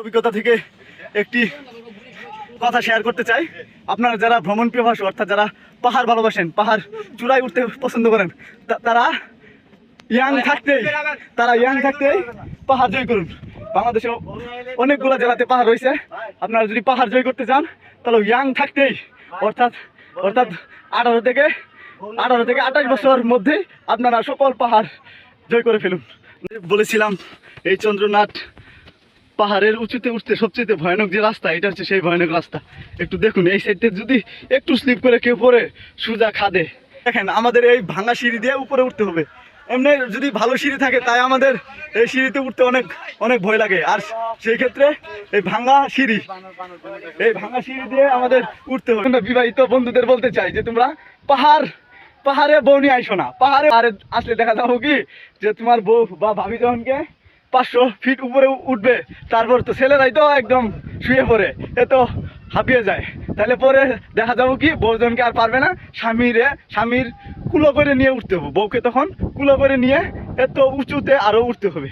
অভিজ্ঞতা থেকে একটি কথা শেয়ার করতে চাই। আপনারা যারা ভ্রমণ পিপাসু, অর্থাৎ যারা পাহাড় ভালোবাসেন, পাহাড় চূড়ায় উঠতে পছন্দ করেন তারা ইয়াং থাকতেই, তারা ইয়াং থাকতেই পাহাড় জয় করুন। বাংলাদেশে অনেকগুলো জেলাতে পাহাড় রয়েছে। আপনারা যদি পাহাড় জয় করতে চান, তাহলে ইয়াং থাকতেই, অর্থাৎ অর্থাৎ আঠারো থেকে আঠারো থেকে আঠাশ বছর মধ্যেই আপনারা সকল পাহাড় জয় করে ফেলুন। বলেছিলাম, এই চন্দ্রনাথ পাহাড়ের উঁচুতে উঠতে সবচেয়ে ভয়ানক যে রাস্তা, এটা হচ্ছে সেই ভয়ানক রাস্তা। একটু দেখুন, এই সাইডে যদি একটু স্লিপ করে কেউ পড়ে, সুজা খাদে। দেখেন, আমাদের এই ভাঙা সিঁড়ি দিয়ে উপরে উঠতে হবে। এমনি যদি ভালো সিঁড়ি থাকে, তাই আমাদের এই সিঁড়িতে উঠতে অনেক অনেক ভয় লাগে। আর সেই ক্ষেত্রে এই ভাঙা সিঁড়ি, এই ভাঙা সিঁড়ি দিয়ে আমাদের উঠতে হবে। বিবাহিত বন্ধুদের বলতে চাই যে তোমরা পাহাড়, পাহাড়ে বউ নিয়ে আইসো না। পাহাড়ে আসলে দেখা যাব কি? যে তোমার বউ বা ভাবি যখনকে পাঁচশো ফিট উপরে উঠবে। তারপর তো ছেলে ছেলেরাই তো একদম শুয়ে পড়ে। এ তো হাঁপিয়ে যায়। তাহলে পরে দেখা যাব কি, বউজনকে আর পারবে না স্বামীরে, স্বামীর কুলো করে নিয়ে উঠতে হবে। বউকে তখন কুলো করে নিয়ে এত উঁচুতে আরও উঠতে হবে।